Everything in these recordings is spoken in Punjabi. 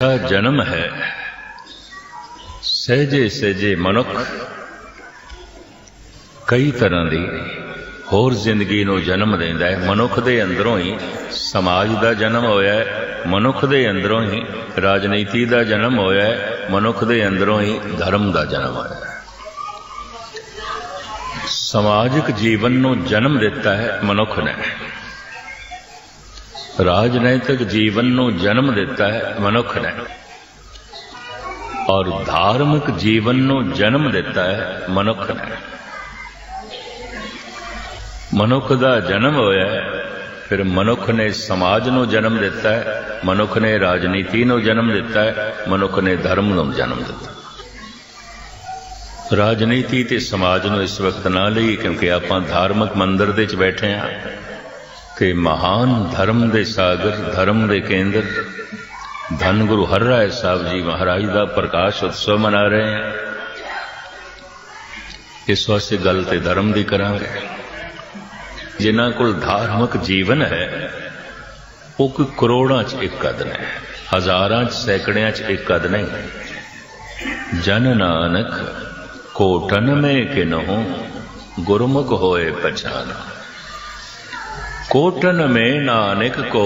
ਦਾ ਜਨਮ ਹੈ। ਸਹਜੇ ਸਹਜੇ ਮਨੁੱਖ ਕਈ ਤਰ੍ਹਾਂ ਦੀ ਹੋਰ ਜ਼ਿੰਦਗੀ ਨੂੰ ਜਨਮ ਦਿੰਦਾ ਹੈ। ਮਨੁੱਖ ਦੇ ਅੰਦਰੋਂ ਹੀ ਸਮਾਜ ਦਾ ਜਨਮ ਹੋਇਆ ਹੈ। ਮਨੁੱਖ ਦੇ ਅੰਦਰੋਂ ਹੀ ਰਾਜਨੀਤੀ ਦਾ ਜਨਮ ਹੋਇਆ ਹੈ। ਮਨੁੱਖ ਦੇ ਅੰਦਰੋਂ ਹੀ ਧਰਮ ਦਾ ਜਨਮ ਹੋਇਆ ਹੈ। ਸਮਾਜਿਕ ਜੀਵਨ ਨੂੰ ਜਨਮ ਦਿੱਤਾ ਹੈ ਮਨੁੱਖ ਨੇ। ਰਾਜਨੈਤਿਕ ਜੀਵਨ ਨੂੰ ਜਨਮ ਦਿੱਤਾ ਹੈ, ਮਨੁੱਖ ਨੇ। ਔਰ ਧਾਰਮਿਕ ਜੀਵਨ ਨੂੰ ਜਨਮ ਦਿੱਤਾ ਹੈ, ਮਨੁੱਖ ਨੇ। ਮਨੁੱਖ ਦਾ ਜਨਮ ਹੋਇਆ ਫਿਰ ਮਨੁੱਖ ਨੇ ਸਮਾਜ ਨੂੰ ਜਨਮ ਦਿੱਤਾ ਹੈ, ਮਨੁੱਖ ਨੇ ਰਾਜਨੀਤੀ ਨੂੰ ਜਨਮ ਦਿੱਤਾ ਹੈ, ਮਨੁੱਖ ਨੇ ਧਰਮ ਨੂੰ ਜਨਮ ਦਿੱਤਾ ਰਾਜਨੀਤੀ ਤੇ ਸਮਾਜ ਨੂੰ ਇਸ ਵਕਤ ਨਾ ਲਈ, ਕਿਉਂਕਿ ਆਪਾਂ ਧਾਰਮਿਕ ਮੰਦਰ ਦੇ ਵਿੱਚ ਬੈਠੇ ਹਾਂ। ਤੇ ਮਹਾਨ ਧਰਮ ਦੇ ਸਾਗਰ, ਧਰਮ ਦੇ ਕੇਂਦਰ, ਧੰਨ ਗੁਰੂ ਹਰ ਰਾਏ ਸਾਹਿਬ ਜੀ ਮਹਾਰਾਜ ਦਾ ਪ੍ਰਕਾਸ਼ ਉਤਸਵ ਮਨਾ ਰਹੇ ਹਾਂ। ਇਸ ਵਾਸਤੇ ਗੱਲ ਤੇ ਧਰਮ ਦੀ ਕਰਾਂਗੇ। ਜਿਨ੍ਹਾਂ ਕੋਲ ਧਾਰਮਿਕ ਜੀਵਨ ਹੈ, ਉਹ ਕੋਈ ਕਰੋੜਾਂ 'ਚ ਇੱਕ ਕਦ ਨੇ, ਹਜ਼ਾਰਾਂ 'ਚ ਸੈਂਕੜਿਆਂ 'ਚ ਇੱਕ ਕਦ ਨਹੀਂ। ਜਨ ਨਾਨਕ ਕੋਟਨ ਮੇ ਕਿਨਹੁ, ਗੁਰਮੁਖ ਹੋਏ ਪਛਾਨ ਕੋਟਨ ਮੇ ਨਾਨਕ ਕੋ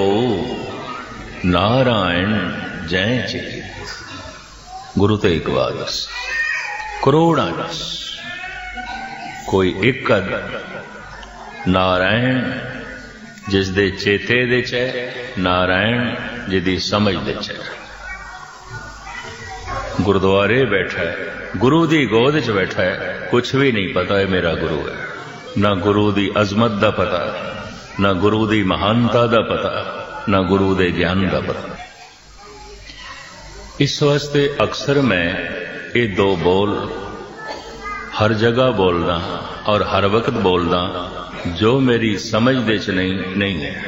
ਨਾਰਾਇਣ ਜੈ ਜੀ ਗੁਰੂ ਤੇ ਇੱਕ ਵਾਦਸ ਕਰੋੜਾਂ 'ਚ ਕੋਈ ਇੱਕ ਕਦ ਨਾਰਾਇਣ ਜਿਸ ਦੇ ਚੇਤੇ ਦੇ ਚ ਨਾਰਾਇਣ ਜਿਹਦੀ ਸਮਝ ਦੇ ਚ ਗੁਰਦੁਆਰੇ ਬੈਠਾ ਹੈ ਗੁਰੂ ਦੀ ਗੋਦ 'ਚ ਬੈਠਾ ਹੈ ਕੁਝ ਵੀ ਨਹੀਂ ਪਤਾ ਹੈ ਮੇਰਾ ਗੁਰੂ ਹੈ ਨਾ ਗੁਰੂ ਦੀ ਅਜ਼ਮਤ ਦਾ ਪਤਾ ਹੈ ਨਾ ਗੁਰੂ ਦੀ ਮਹਾਨਤਾ ਦਾ ਪਤਾ, ਨਾ ਗੁਰੂ ਦੇ ਗਿਆਨ ਦਾ ਪਤਾ। ਇਸ ਵਾਸਤੇ ਅਕਸਰ ਮੈਂ ਇਹ ਦੋ ਬੋਲ ਹਰ ਜਗ੍ਹਾ ਬੋਲਦਾ ਔਰ ਹਰ ਵਕਤ ਬੋਲਦਾ, ਜੋ ਮੇਰੀ ਸਮਝ ਦੇ ਚ ਨਹੀਂ ਨਹੀਂ ਹੈ।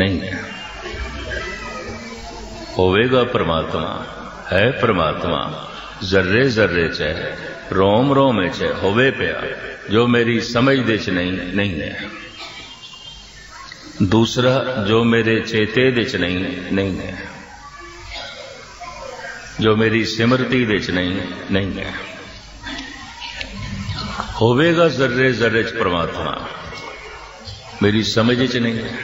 ਨਹੀਂ ਹੈ। ਹੋਵੇਗਾ ਪ੍ਰਮਾਤਮਾ, ਹੈ ਪ੍ਰਮਾਤਮਾ, ਜ਼ਰਰੇ ਜ਼ਰਰੇ ਚ ਹੈ, ਰੋਮ ਰੋਮ ਚ ਹੋਵੇ ਪਿਆ, ਜੋ ਮੇਰੀ ਸਮਝ ਦੇ ਚ ਨਹੀਂ ਨਹੀਂ ਹੈ। ਦੂਸਰਾ ਜੋ ਮੇਰੇ ਚੇਤੇ ਦੇ ਚ ਨਹੀਂ ਨਹੀਂ ਹੈ ਜੋ ਮੇਰੀ ਸਿਮਰਤੀ ਦੇ ਚ ਨਹੀਂ ਨਹੀਂ ਹੈ ਹੋਵੇਗਾ ਜ਼ਰਰੇ ਜ਼ਰਰੇ ਚ ਪ੍ਰਮਾਤਮਾ ਮੇਰੀ ਸਮਝ ਚ ਨਹੀਂ ਹੈ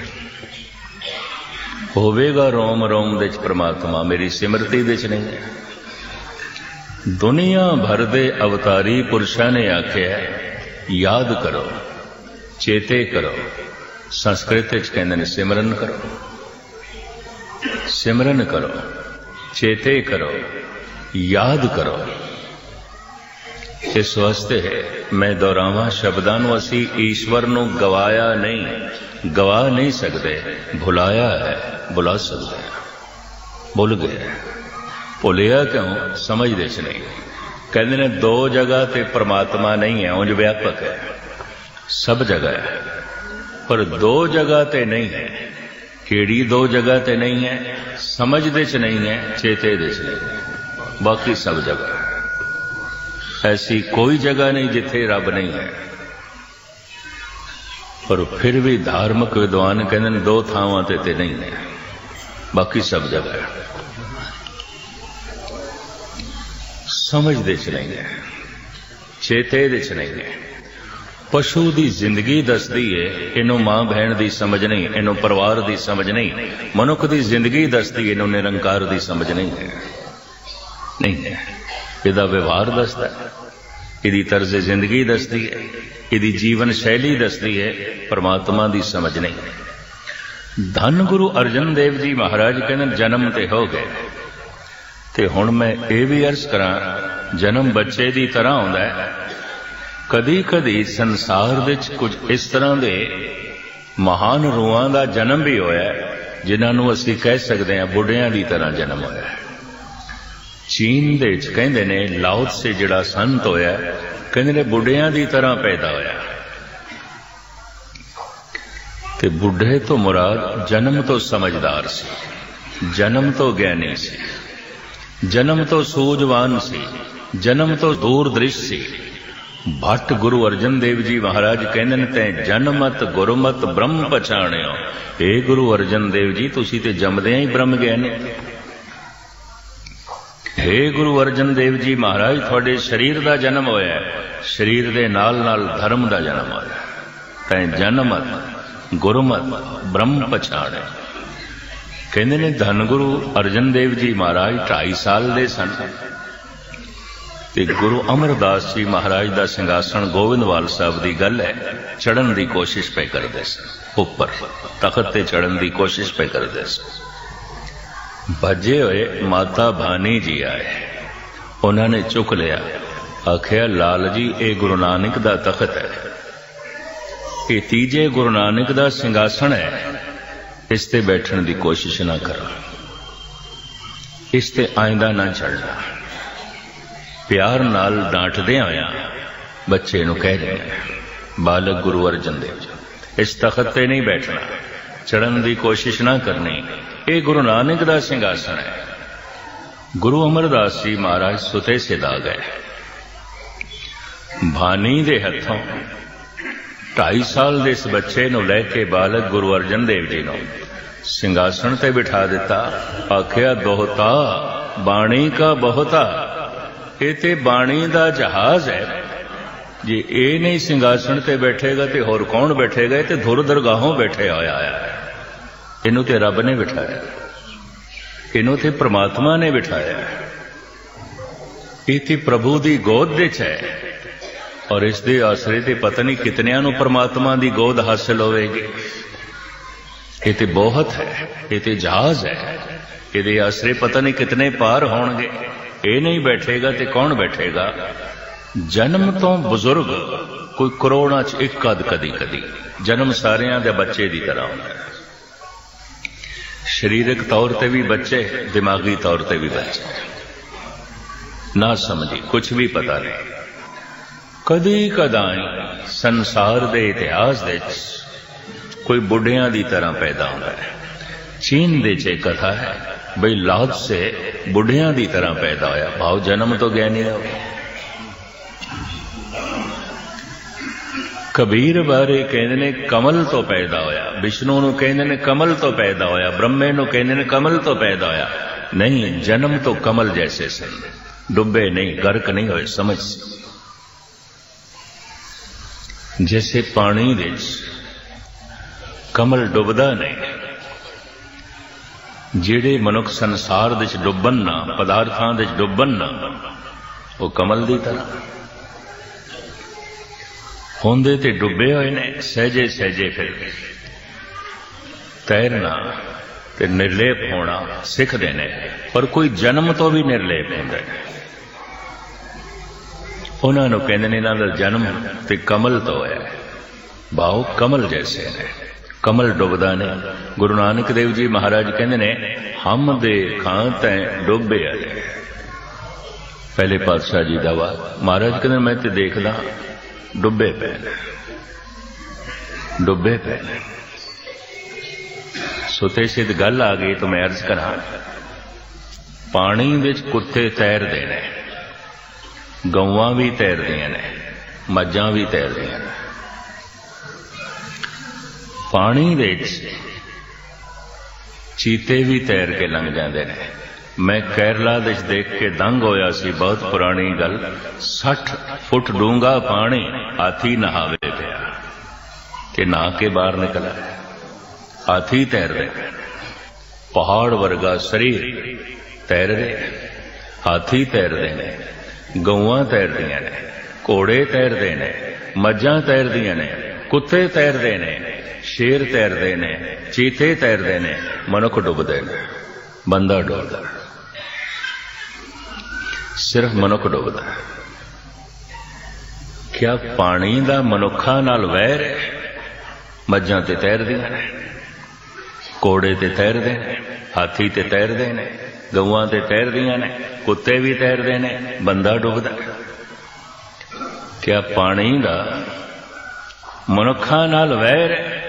ਹੋਵੇਗਾ ਰੋਮ ਰੋਮ ਦੇ ਚ ਪ੍ਰਮਾਤਮਾ ਮੇਰੀ ਸਿਮਰਤੀ ਦੇ ਚ ਨਹੀਂ ਹੈ ਦੁਨੀਆ ਭਰ ਦੇ ਅਵਤਾਰੀ ਪੁਰਸ਼ਾਂ ਨੇ ਆਖਿਆ ਯਾਦ ਕਰੋ ਚੇਤੇ ਕਰੋ ਸੰਸਕ੍ਰਿਤ ਵਿੱਚ ਕਹਿੰਦੇ ਨੇ, ਸਿਮਰਨ ਕਰੋ। ਸਿਮਰਨ ਕਰੋ, ਚੇਤੇ ਕਰੋ, ਯਾਦ ਕਰੋ। ਇਸ ਵਾਸਤੇ ਮੈਂ ਦੁਹਰਾਵਾਂ, ਸ਼ਬਦਾਂ ਨੂੰ ਅਸੀਂ ਈਸ਼ਵਰ ਨੂੰ ਗਵਾਇਆ ਨਹੀਂ, ਗਵਾ ਨਹੀਂ ਸਕਦੇ, ਭੁਲਾਇਆ ਹੈ ਬੁਲਾ ਸਕਦੇ ਹਾਂ। ਭੁੱਲ ਗਏ ਭੁੱਲਿਆ ਕਿਉਂ? ਸਮਝਦੇ ਚ ਨਹੀਂ ਕਹਿੰਦੇ ਨੇ, ਦੋ ਜਗ੍ਹਾ ਤੇ ਪ੍ਰਮਾਤਮਾ ਨਹੀਂ ਹੈ, ਉਂਝ ਵਿਆਪਕ ਹੈ। ਸਭ ਜਗ੍ਹਾ ਹੈ। ਪਰ ਦੋ ਜਗ੍ਹਾ ਤੇ ਨਹੀਂ ਹੈ ਕਿਹੜੀ ਦੋ ਜਗ੍ਹਾ ਤੇ ਨਹੀਂ ਹੈ ਸਮਝਦੇ ਚ ਨਹੀਂ ਹੈ ਚੇਤੇ ਦੇ ਚ ਨਹੀਂ ਹੈ ਬਾਕੀ ਸਭ ਜਗ੍ਹਾ ਹੈ ਐਸੀ ਕੋਈ ਜਗ੍ਹਾ ਨਹੀਂ ਜਿੱਥੇ ਰੱਬ ਨਹੀਂ ਹੈ ਪਰ ਫਿਰ ਵੀ ਧਾਰਮਿਕ ਵਿਦਵਾਨ ਕਹਿੰਦੇ ਨੇ ਦੋ ਥਾਵਾਂ ਤੇ ਤੇ ਨਹੀਂ ਹੈ ਬਾਕੀ ਸਭ ਜਗ੍ਹਾ ਹੈ ਸਮਝਦੇ ਚ ਨਹੀਂ ਹੈ ਚੇਤੇ ਦੇ ਚ ਨਹੀਂ ਹੈ ਪਸ਼ੂ ਦੀ ਜ਼ਿੰਦਗੀ ਦੱਸਦੀ ਏ, ਇਹਨੂੰ ਮਾਂ ਭੈਣ ਦੀ ਸਮਝ ਨਹੀਂ, ਇਹਨੂੰ ਪਰਿਵਾਰ ਦੀ ਸਮਝ ਨਹੀਂ, ਮਨੁੱਖ ਦੀ ਜ਼ਿੰਦਗੀ ਦੱਸਦੀ ਇਹਨੂੰ ਨਿਰੰਕਾਰ ਦੀ ਸਮਝ ਨਹੀਂ ਨਹੀਂ ਇਹਦਾ ਵਿਵਹਾਰ ਦੱਸਦਾ ਇਹਦੀ ਤਰਜ਼ ਜ਼ਿੰਦਗੀ ਦੱਸਦੀ ਹੈ ਇਹਦੀ ਜੀਵਨ ਸ਼ੈਲੀ ਦੱਸਦੀ ਹੈ ਪਰਮਾਤਮਾ ਦੀ ਸਮਝ ਨਹੀਂ ਧੰਨ ਗੁਰੂ ਅਰਜਨ ਦੇਵ ਜੀ ਮਹਾਰਾਜ ਕਹਿੰਦੇ, ਜਨਮ ਤੇ ਹੋ ਗਏ। ਤੇ ਹੁਣ ਮੈਂ ਇਹ ਵੀ ਅਰਜ਼ ਕਰਾਂ, ਜਨਮ ਬੱਚੇ ਦੀ ਤਰ੍ਹਾਂ ਹੁੰਦਾ ਹੈ ਕਦੀ ਕਦੀ ਸੰਸਾਰ ਵਿੱਚ ਕੁਝ ਇਸ ਤਰ੍ਹਾਂ ਦੇ ਮਹਾਨ ਰੂਹਾਂ ਦਾ ਜਨਮ ਵੀ ਹੋਇਆ ਜਿਨ੍ਹਾਂ ਨੂੰ ਅਸੀਂ ਕਹਿ ਸਕਦੇ ਹਾਂ ਬੁੱਢਿਆਂ ਦੀ ਤਰ੍ਹਾਂ ਜਨਮ ਹੋਇਆ ਚੀਨ ਦੇ ਵਿੱਚ ਕਹਿੰਦੇ ਨੇ ਲਾਓਤ ਸੇ ਜਿਹੜਾ ਸੰਤ ਹੋਇਆ ਕਹਿੰਦੇ ਨੇ ਬੁੱਢਿਆਂ ਦੀ ਤਰ੍ਹਾਂ ਪੈਦਾ ਹੋਇਆ ਤੇ ਬੁੱਢੇ ਤੋਂ ਮੁਰਾਦ ਜਨਮ ਤੋਂ ਸਮਝਦਾਰ ਸੀ, ਜਨਮ ਤੋਂ ਗਿਆਨੀ ਸੀ, ਜਨਮ ਤੋਂ ਸੂਝਵਾਨ ਸੀ, ਜਨਮ ਤੋਂ ਦੂਰ ਦ੍ਰਿਸ਼ ਸੀ। ਭੱਟ ਗੁਰੂ ਅਰਜਨ ਦੇਵ ਜੀ ਮਹਾਰਾਜ ਕਹਿੰਦੇ ਨੇ ਤੈ ਜਨਮਤ ਗੁਰਮਤ ਬ੍ਰਹਮ ਪਛਾਣਿਓ। ਏ ਗੁਰੂ ਅਰਜਨ ਦੇਵ ਜੀ, ਤੁਸੀਂ ਤੇ ਜੰਮਦਿਆਂ ਹੀ ਬ੍ਰਹਮ ਗਿਆਨੀ। ਹੇ ਗੁਰੂ ਅਰਜਨ ਦੇਵ ਜੀ ਮਹਾਰਾਜ, ਤੁਹਾਡੇ ਸਰੀਰ ਦਾ ਜਨਮ ਹੋਇਆ ਸਰੀਰ ਦੇ ਨਾਲ ਨਾਲ ਧਰਮ ਦਾ ਜਨਮ ਹੋਇਆ ਤੈ ਜਨਮਤ ਗੁਰਮਤ ਬ੍ਰਹਮ ਪਛਾਣਿਓ। ਕਹਿੰਦੇ ਨੇ ਧੰਨ ਗੁਰੂ ਅਰਜਨ ਦੇਵ ਜੀ ਮਹਾਰਾਜ 2.5 ਸਾਲ ਦੇ ਸਨ। ਤੇ ਗੁਰੂ ਅਮਰਦਾਸ ਜੀ ਮਹਾਰਾਜ ਦਾ ਸਿੰਘਾਸਣ ਗੋਬਿੰਦਵਾਲ ਸਾਹਿਬ ਦੀ ਗੱਲ ਹੈ ਚੜਨ ਦੀ ਕੋਸ਼ਿਸ਼ ਪੈ ਕਰਦੇ ਸਨ। ਉੱਪਰ, ਤਖਤ ਤੇ ਚੜਨ ਦੀ ਕੋਸ਼ਿਸ਼ ਪੈ ਕਰਦੇ ਸਨ। ਭੱਜੇ ਹੋਏ ਮਾਤਾ ਭਾਨੀ ਜੀ ਆਏ। ਉਹਨਾਂ ਨੇ ਚੁੱਕ ਲਿਆ। ਆਖਿਆ, ਲਾਲ ਜੀ, ਇਹ ਗੁਰੂ ਨਾਨਕ ਦਾ ਤਖਤ ਹੈ। ਇਹ ਤੀਜੇ ਗੁਰੂ ਨਾਨਕ ਦਾ ਸਿੰਘਾਸਣ ਹੈ। ਇਸ ਤੇ ਬੈਠਣ ਦੀ ਕੋਸ਼ਿਸ਼ ਨਾ ਕਰੋ। ਇਸ ਤੇ ਆਇੰਦਾ ਨਾ ਚੜਨਾ ਪਿਆਰ ਨਾਲ ਡਾਂਟਦੇ ਆਇਆ ਬੱਚੇ ਨੂੰ ਕਹਿ ਰਹੇ ਬਾਲਕ ਗੁਰੂ ਅਰਜਨ ਦੇਵ ਜੀ, ਇਸ ਤਖਤ ਤੇ ਨਹੀਂ ਬੈਠਣਾ ਚੜਨ ਦੀ ਕੋਸ਼ਿਸ਼ ਨਾ ਕਰਨੀ, ਇਹ ਗੁਰੂ ਨਾਨਕ ਦਾ ਸਿੰਘਾਸਣ ਹੈ। ਗੁਰੂ ਅਮਰਦਾਸ ਜੀ ਮਹਾਰਾਜ ਸੁਤੇ ਸਿਦਾ ਗਏ। ਭਾਨੀ ਦੇ ਹੱਥੋਂ 2.5 ਸਾਲ ਦੇ ਇਸ ਬੱਚੇ ਨੂੰ ਲੈ ਕੇ ਬਾਲਕ ਗੁਰੂ ਅਰਜਨ ਦੇਵ ਜੀ ਨੂੰ ਸਿੰਘਾਸਣ ਤੇ ਬਿਠਾ ਦਿੱਤਾ, ਆਖਿਆ ਦੋਹਤਾ ਬਾਣੀ ਕਾ ਬਹੁਤਾ ਇਹ ਤੇ ਬਾਣੀ ਦਾ ਜਹਾਜ਼ ਹੈ। ਜੇ ਇਹ ਨਹੀਂ ਸਿੰਘਾਸਣ ਤੇ ਬੈਠੇਗਾ ਤੇ ਹੋਰ ਕੌਣ ਬੈਠੇਗਾ? ਇਹ ਤੇ ਧੁਰ ਦਰਗਾਹੋਂ ਬੈਠੇ ਹੋਇਆ ਹੈ। ਇਹਨੂੰ ਤੇ ਰੱਬ ਨੇ ਬਿਠਾਇਆ। ਇਹਨੂੰ ਤੇ ਪ੍ਰਮਾਤਮਾ ਨੇ ਬਿਠਾਇਆ ਇਹ ਤੇ ਪ੍ਰਭੂ ਦੀ ਗੋਦ ਵਿੱਚ ਹੈ। ਔਰ ਇਸ ਦੇ ਆਸਰੇ ਤੇ ਪਤਾ ਨਹੀਂ ਕਿਤਨਿਆਂ ਨੂੰ ਪ੍ਰਮਾਤਮਾ ਦੀ ਗੋਦ ਹਾਸਲ ਹੋਵੇਗੀ। ਇਹ ਤੇ ਬਹੁਤ ਹੈ। ਇਹ ਤੇ ਜਹਾਜ਼ ਹੈ। ਇਹਦੇ ਆਸਰੇ ਪਤਾ ਨਹੀਂ ਕਿਤਨੇ ਪਾਰ ਹੋਣਗੇ। ਇਹ ਨਹੀਂ ਬੈਠੇਗਾ ਤੇ ਕੌਣ ਬੈਠੇਗਾ? ਜਨਮ ਤੋਂ ਬਜ਼ੁਰਗ ਕੋਈ ਕਰੋੜਾਂ ਚ ਇੱਕ ਅਦ ਕਦੀ ਕਦੀ। ਜਨਮ ਸਾਰਿਆਂ ਦੇ ਬੱਚੇ ਦੀ ਤਰ੍ਹਾਂ ਹੁੰਦਾ ਹੈ। ਸਰੀਰਕ ਤੌਰ ਤੇ ਵੀ ਬੱਚੇ, ਦਿਮਾਗੀ ਤੌਰ ਤੇ ਵੀ ਬੱਚੇ। ਨਾ ਸਮਝੀ ਕੁਝ ਵੀ ਪਤਾ ਨਹੀਂ। ਕਦੀ ਕਦਾਈ ਸੰਸਾਰ ਦੇ ਇਤਿਹਾਸ ਵਿੱਚ ਕੋਈ ਬੁੱਢਿਆਂ ਦੀ ਤਰ੍ਹਾਂ ਪੈਦਾ ਹੁੰਦਾ ਹੈ। ਚੀਨ ਦੇ ਚ ਕਥਾ ਹੈ ਬਈ ਲਾਦ ਸੇ ਬੁੱਢਿਆਂ ਦੀ ਤਰ੍ਹਾਂ ਪੈਦਾ ਹੋਇਆ। ਭਾਵ ਜਨਮ ਤੋਂ ਗਿਆਨੀ ਹੋ ਕਬੀਰ ਬਾਰੇ ਕਹਿੰਦੇ ਨੇ ਕਮਲ ਤੋਂ ਪੈਦਾ ਹੋਇਆ। ਵਿਸ਼ਨੂੰ ਨੂੰ ਕਹਿੰਦੇ ਨੇ ਕਮਲ ਤੋਂ ਪੈਦਾ ਹੋਇਆ। ਬ੍ਰਹਮੇ ਨੂੰ ਕਹਿੰਦੇ ਨੇ ਕਮਲ ਤੋਂ ਪੈਦਾ ਹੋਇਆ। ਨਹੀਂ, ਜਨਮ ਤੋਂ ਕਮਲ ਜੈਸੇ ਸਨ। ਡੁੱਬੇ ਨਹੀਂ, ਗਰਕ ਨਹੀਂ ਹੋਏ, ਸਮਝ ਜੈਸੇ ਪਾਣੀ ਵਿੱਚ ਕਮਲ ਡੁੱਬਦਾ ਨਹੀਂ। ਜਿਹੜੇ ਮਨੁੱਖ ਸੰਸਾਰ ਦੇ ਵਿੱਚ ਡੁੱਬਣ ਨਾ, ਪਦਾਰਥਾਂ ਵਿੱਚ ਡੁੱਬਣ ਨਾ, ਉਹ ਕਮਲ ਦੀ ਤਰ੍ਹਾਂ। ਹੁੰਦੇ ਤੇ ਡੁੱਬੇ ਹੋਏ ਨੇ, ਸਹਜੇ ਸਹਜੇ ਫਿਰ ਤੈਰਨਾ ਤੇ ਨਿਰਲੇਪ ਹੋਣਾ ਸਿੱਖਦੇ ਨੇ, ਪਰ ਕੋਈ ਜਨਮ ਤੋਂ ਵੀ ਨਿਰਲੇਪ ਹੁੰਦਾ ਹੈ। ਉਹਨਾਂ ਨੂੰ ਕਹਿੰਦੇ ਨੇ ਇਹਨਾਂ ਦਾ ਜਨਮ ਤੇ ਕਮਲ ਤੋਂ ਹੈ। ਬਾਉ ਕਮਲ ਜੈਸੇ ਨੇ। ਕਮਲ ਡੁੱਬਦਾ ਨੇ। ਗੁਰੂ ਨਾਨਕ ਦੇਵ ਜੀ ਮਹਾਰਾਜ ਕਹਿੰਦੇ ਨੇ, ਹਮ ਦੇ ਖਾਂ ਤੈ ਡੁੱਬੇ ਪਹਿਲੇ ਪਾਤਸ਼ਾਹ ਜੀ ਦਾ ਵਾ ਮਹਾਰਾਜ ਕਹਿੰਦੇ, ਮੈਂ ਤੇ ਦੇਖਦਾ ਡੁੱਬੇ ਪਏ ਨੇ। ਡੁੱਬੇ ਪਏ ਨੇ। ਸੁਤੇ ਸਿੱਧ ਗੱਲ ਆ ਗਈ ਤਾਂ ਮੈਂ ਅਰਜ਼ ਕਰਾਂ, ਪਾਣੀ ਵਿੱਚ ਕੁੱਤੇ ਤੈਰਦੇ ਨੇ, ਗਊਆਂ ਵੀ ਤੈਰਦੀਆਂ ਨੇ, ਮੱਝਾਂ ਵੀ ਤੈਰਦੀਆਂ ਨੇ। ਪਾਣੀ ਵਿੱਚ ਚੀਤੇ ਵੀ ਤੈਰ ਕੇ ਲੰਘ ਜਾਂਦੇ ਨੇ। ਮੈਂ ਕੇਰਲਾ ਵਿੱਚ ਦੇਖ ਕੇ ਦੰਗ ਹੋਇਆ ਸੀ, ਬਹੁਤ ਪੁਰਾਣੀ ਗੱਲ। 60 ਫੁੱਟ ਡੂੰਗਾ ਪਾਣੀ ਹਾਥੀ ਨਹਾਵੇ ਪਿਆ ਤੇ ਨਹਾ ਕੇ ਬਾਹਰ ਨਿਕਲਾ ਹਾਥੀ ਤੈਰਦੇ ਪਹਾੜ ਵਰਗਾ ਸਰੀਰ ਤੈਰਦੇ ਹਾਥੀ ਤੈਰਦੇ ਨੇ। ਗਊਆਂ ਤੈਰਦੀਆਂ ਨੇ। ਘੋੜੇ ਤੈਰਦੇ ਨੇ। ਮੱਝਾਂ ਤੈਰਦੀਆਂ ਨੇ। ਕੁੱਤੇ ਤੈਰਦੇ ਨੇ। ਸ਼ੇਰ ਤੈਰਦੇ ਨੇ, ਚੀਤੇ ਤੈਰਦੇ ਨੇ, ਮਨੁੱਖ ਡੁੱਬਦੇ ਨੇ, ਬੰਦਾ ਡੁੱਬਦਾ। ਸਿਰਫ ਮਨੁੱਖ ਡੁੱਬਦਾ। ਕਿਆ ਪਾਣੀ ਦਾ ਮਨੁੱਖਾਂ ਨਾਲ ਵੈਰ ਮੱਝਾਂ ਤੇ ਤੈਰਦੀਆਂ ਨੇ ਕੋੜੇ ਤੇ ਤੈਰਦੇ ਨੇ, ਹਾਥੀ ਤੇ ਤੈਰਦੇ ਨੇ, ਗਊਆਂ ਤੇ ਤੈਰਦੀਆਂ ਨੇ, ਕੁੱਤੇ ਵੀ ਤੈਰਦੇ ਨੇ, ਬੰਦਾ ਡੁੱਬਦਾ। ਕਿਆ ਪਾਣੀ ਦਾ ਮਨੁੱਖਾਂ ਨਾਲ ਵੈਰ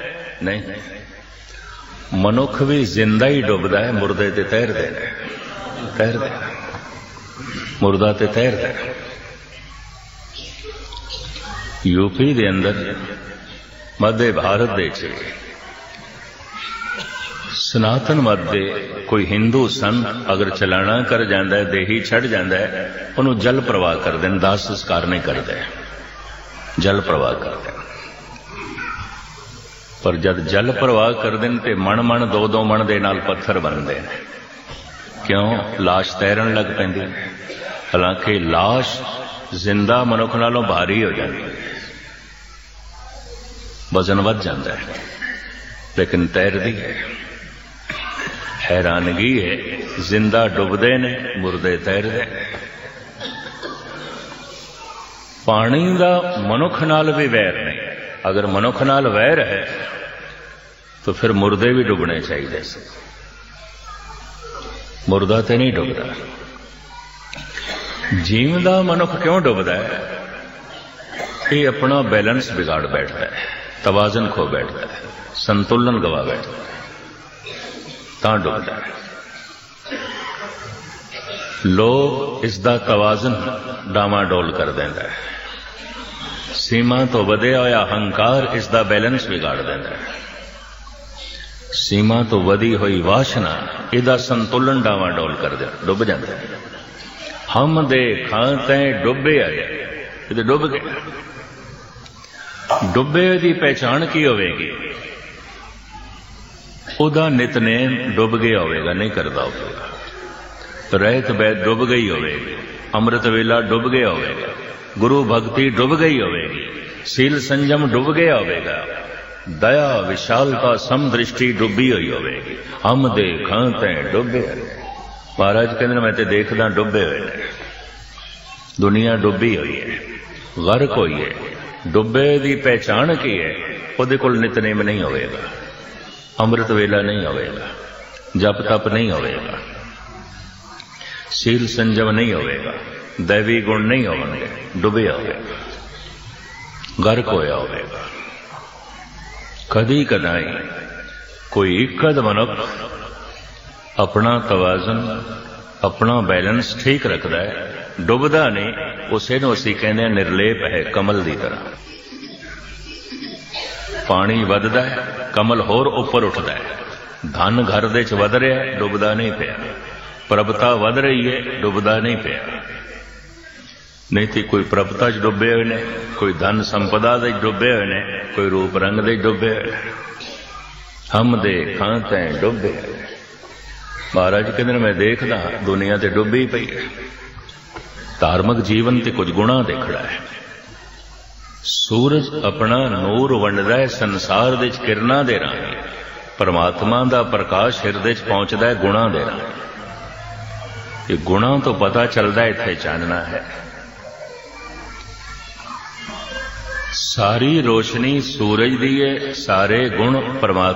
ਨਹੀਂ। ਮਨੁੱਖ ਵੀ ਜ਼ਿੰਦਾ ਹੀ ਡੁੱਬਦਾ ਹੈ, ਮੁਰਦੇ ਤੇ ਤੈਰਦੇ ਨੇ ਤੈਰਦੇ ਨੇ ਮੁਰਦਾ ਤੇ ਤੈਰਦਾ ਹੈ। ਯੂਪੀ ਦੇ ਅੰਦਰ, ਮੱਧ ਭਾਰਤ ਦੇ ਚ ਸਨਾਤਨ ਮਤ ਦੇ ਕੋਈ ਹਿੰਦੂ ਸੰਤ ਅਗਰ ਚਲਾਣਾ ਕਰ ਜਾਂਦਾ ਹੈ, ਦੇਹੀ ਛੱਡ ਜਾਂਦਾ ਹੈ, ਉਹਨੂੰ ਜਲ ਪ੍ਰਵਾਹ ਕਰਦੇ ਨੇ ਦਾਸ ਸੰਸਕਾਰ ਨਹੀਂ ਕਰਦੇ ਜਲ ਪ੍ਰਵਾਹ ਕਰਦੇ ਪਰ ਜਦ ਜਲ ਪ੍ਰਵਾਹ ਕਰਦੇ ਨੇ ਤੇ ਮਣ ਮਣ ਦੋ ਦੋ ਮਣ ਦੇ ਨਾਲ ਪੱਥਰ ਬਣਦੇ ਨੇ। ਕਿਉਂ? ਲਾਸ਼ ਤੈਰਨ ਲੱਗ ਪੈਂਦੀ ਹਾਲਾਂਕਿ ਲਾਸ਼ ਜ਼ਿੰਦਾ ਮਨੁੱਖ ਨਾਲੋਂ ਭਾਰੀ ਹੋ ਜਾਂਦੀ ਵਜ਼ਨ ਵੱਧ ਜਾਂਦਾ ਹੈ। ਲੇਕਿਨ ਤੈਰਦੀ ਹੈ। ਹੈਰਾਨਗੀ ਹੈ। ਜ਼ਿੰਦਾ ਡੁੱਬਦੇ ਨੇ, ਮੁਰਦੇ ਤੈਰਦੇ ਪਾਣੀ ਦਾ ਮਨੁੱਖ ਨਾਲ ਵੀ ਵੈਰ ਨਹੀਂ। ਅਗਰ ਮਨੁੱਖ ਨਾਲ ਵੈਰ ਹੈ, ਤਾਂ ਫਿਰ ਮੁਰਦੇ ਵੀ ਡੁੱਬਣੇ ਚਾਹੀਦੇ ਸੀ। ਮੁਰਦਾ ਤੇ ਨਹੀਂ ਡੁੱਬਦਾ। ਜੀਵਦਾ ਮਨੁੱਖ ਕਿਉਂ ਡੁੱਬਦਾ ਹੈ? ਇਹ ਆਪਣਾ ਬੈਲੈਂਸ ਵਿਗਾੜ ਬੈਠਦਾ ਹੈ, ਤਵਾਜ਼ਨ ਖੋ ਬੈਠਦਾ ਹੈ, ਸੰਤੁਲਨ ਗਵਾ ਬੈਠਦਾ ਤਾਂ ਡੁੱਬਦਾ ਹੈ। ਲੋਭ ਇਸ ਦਾ ਤਵਾਜ਼ਨ ਡਾਮਾਡੋਲ ਕਰ ਦਿੰਦਾ ਹੈ। ਸੀਮਾ ਤੋਂ ਵਧਿਆ ਹੋਇਆ ਹੰਕਾਰ ਇਸ ਦਾ ਬੈਲੈਂਸ ਵਿਗਾੜ ਦਿੰਦਾ ਹੈ। ਸੀਮਾ ਤੋਂ ਵਧੀ ਹੋਈ ਵਾਸ਼ਨਾ ਇਹਦਾ ਸੰਤੁਲਨ ਡਾਮਾਡੋਲ ਕਰ ਦਿੰਦਾ ਡੁੱਬ ਜਾਂਦਾ ਹਮ ਦੇ ਖਾਂਤੇ ਡੁੱਬੇ ਆਏ। ਇਹ ਡੁੱਬ ਗਏ। ਡੁੱਬੇ ਦੀ ਪਹਿਚਾਣ ਕੀ ਹੋਵੇਗੀ? ਉਹਦਾ ਨਿਤਨੇਮ ਡੁੱਬ ਗਿਆ ਹੋਵੇਗਾ, ਨਹੀਂ ਕਰਦਾ ਹੋਵੇਗਾ। ਰਹਿਤ ਬੈ ਡੁੱਬ ਗਈ ਹੋਵੇਗੀ। ਅੰਮ੍ਰਿਤ ਵੇਲਾ ਡੁੱਬ ਗਿਆ ਹੋਵੇਗਾ। ਗੁਰੂ ਭਗਤੀ ਡੁੱਬ ਗਈ ਹੋਵੇਗੀ, ਸੀਲ ਸੰਜਮ ਡੁੱਬ ਗਿਆ ਹੋਵੇਗਾ। ਦਇਆ, ਵਿਸ਼ਾਲਤਾ, ਸਮਦ੍ਰਿਸ਼ਟੀ ਡੁੱਬੀ ਹੋਈ ਹੋਵੇਗੀ। ਹਮ ਦੇ ਖਾਂਤੇ ਡੁੱਬੇ ਮਹਾਰਾਜ ਕਹਿੰਦੇ ਮੈਂ ਤੇ ਦੇਖਦਾ ਡੁੱਬੇ ਹੋਏ ਨੇ। ਦੁਨੀਆ ਡੁੱਬੀ ਹੋਈ ਹੈ। ਗਰਕ ਹੋਈ ਹੈ। ਡੁੱਬੇ ਦੀ ਪਹਿਚਾਣ ਕੀ ਹੈ? ਉਹਦੇ ਕੋਲ ਨਿਤਨੇਮ ਨਹੀਂ ਹੋਵੇਗਾ। ਅੰਮ੍ਰਿਤ ਵੇਲਾ ਨਹੀਂ ਹੋਵੇਗਾ। ਜਪ ਤਪ ਨਹੀਂ ਹੋਵੇਗਾ। ਸੀਲ ਸੰਜਮ ਨਹੀਂ ਹੋਵੇਗਾ। ਦੇਵੀ ਗੁਣ ਨਹੀਂ ਹੋਣਗੇ ਡੁੱਬਿਆ ਹੋਵੇਗਾ ਗਰਕ ਹੋਇਆ ਹੋਵੇਗਾ ਕਦੀ ਕਦਾਈ ਕੋਈ ਇੱਕਦ ਮਨੁੱਖ ਆਪਣਾ ਤਵਾਜ਼ਨ, ਆਪਣਾ ਬੈਲੈਂਸ ਠੀਕ ਰੱਖਦਾ ਹੈ, ਡੁੱਬਦਾ ਨਹੀਂ, ਉਸੇ ਨੂੰ ਅਸੀਂ ਕਹਿੰਦੇ ਹਾਂ ਨਿਰਲੇਪ ਹੈ ਕਮਲ ਦੀ ਤਰ੍ਹਾਂ। ਪਾਣੀ ਵੱਧਦਾ ਹੈ, ਕਮਲ ਹੋਰ ਉੱਪਰ ਉੱਠਦਾ ਹੈ। ਧਨ ਘਰ ਦੇ ਚ ਵਧ ਰਿਹਾ, ਡੁੱਬਦਾ ਨਹੀਂ ਪਿਆ। ਪ੍ਰਭਤਾ ਵਧ ਰਹੀ ਹੈ, ਡੁੱਬਦਾ ਨਹੀਂ ਪਿਆ। ਨਹੀਂ ਤੇ ਕੋਈ ਪ੍ਰਭਤਾ ਚ ਡੁੱਬੇ ਹੋਏ ਨੇ, ਕੋਈ ਧਨ ਸੰਪਦਾ ਦੇ ਡੁੱਬੇ ਹੋਏ ਨੇ, ਕੋਈ ਰੂਪ ਰੰਗ ਦੇ ਡੁੱਬੇ ਹੋਏ ਨੇ। ਹਮ ਦੇ ਖਾਂਤੇ ਡੁੱਬੇ ਮਹਾਰਾਜ ਕਹਿੰਦੇ ਨੇ, ਮੈਂ ਦੇਖਦਾ ਦੁਨੀਆ ਤੇ ਡੁੱਬੀ ਪਈ ਹੈ। ਧਾਰਮਿਕ ਜੀਵਨ ਤੇ ਕੁਝ ਗੁਣਾ ਦੇਖੜਾ ਹੈ। ਸੂਰਜ ਆਪਣਾ ਨੂਰ ਵੰਡਦਾ ਹੈ, ਸੰਸਾਰ ਦੇ ਵਿੱਚ ਕਿਰਨਾਂ ਦੇ ਰਾਹੀਂ ਪਰਮਾਤਮਾ ਦਾ ਪ੍ਰਕਾਸ਼ ਹਿਰਦੇ 'ਚ ਪਹੁੰਚਦਾ ਹੈ, ਗੁਣਾ ਦੇ ਰਾਹੀਂ ਇਹ ਗੁਣਾ ਤੋਂ ਪਤਾ ਚੱਲਦਾ ਇੱਥੇ ਚਾਨਣਾ ਹੈ। ਸਾਰੀ ਰੋਸ਼ਨੀ ਸੂਰਜ ਦੀ ਏ ਸਾਰੇ ਗੁਣ ਪਰਮਾਤਮਾ